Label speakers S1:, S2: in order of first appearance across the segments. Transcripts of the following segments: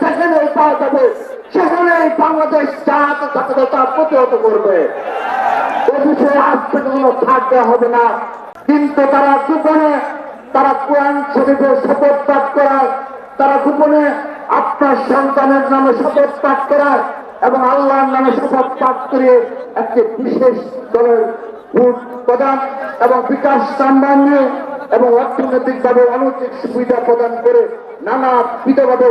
S1: যেখানে পাওয়া যাবে। সেখানেই বাংলাদেশ জাত জাতীয়তা প্রতিহত করবে। এ বিষয়ে আজ কোনো ছাড় হবে না। কিন্তু তারা গোপনে তারা কোরআন শরীফে শপথ পাঠ করায়, তারা গোপনে আপনার সন্তানের নামে শপথ পাঠ করায় এবং আল্লাহর নামে শপথ পাঠ করে একটি বিশেষ দলের ভোট প্রদান এবং বিকাশ সম্মান নিয়ে এবং অর্থনৈতিকভাবে অনুচিত সুবিধা প্রদান করে নানা বিধভাবে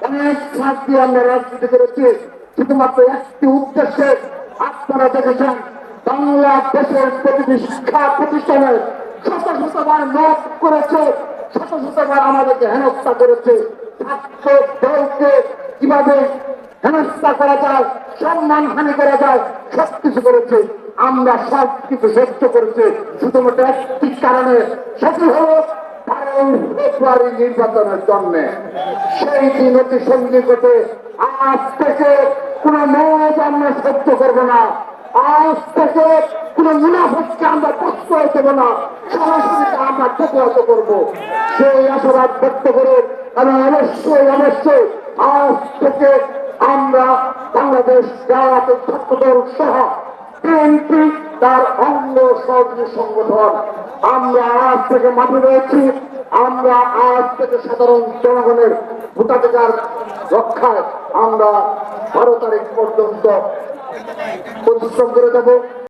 S1: অনেক ছাড় দিয়ে আমরা রাজনীতি করেছি। শুধুমাত্র একটি উদ্দেশ্যে আপনারা দেখেছেন, বাংলাদেশের প্রতিটি শিক্ষা প্রতিষ্ঠানে শত শতবার মত করেছে, শত শতবার আমাদেরকে হেনস্থা করেছে। ছাত্র কীভাবে হেনস্থা করা যায়, সম্মান করা যায় সব কিছু করেছে। আমরা সব কিছু সহ্য করেছি। শুধুমাত্র একটি কারণে সেটি হলো ফেব্রুয়ারি নির্বাচনের জন্য সেই দিন অতি সন্নিকটে আজ থেকে কোন মত আমরা সহ্য করব না। আজ থেকে কোন মুনাফতকে আমরা প্রশ্রয় দেবো না। সরাসরি আমরা প্রতিহত করব। সেই আশাবাদ ব্যক্ত করে আমি অবশ্যই অবশ্যই আজ থেকে আমরা বাংলাদেশ জাতীয় ছাত্রদল সহ বিএনপি, তার অঙ্গ সহযোগী সংগঠন, আমরা আজ থেকে মাঠে রয়েছি। আমরা আজ থেকে সাধারণ জনগণের ভোটাধিকার রক্ষায় আমরা বারো তারিখ পর্যন্ত পরিশ্রম করে যাব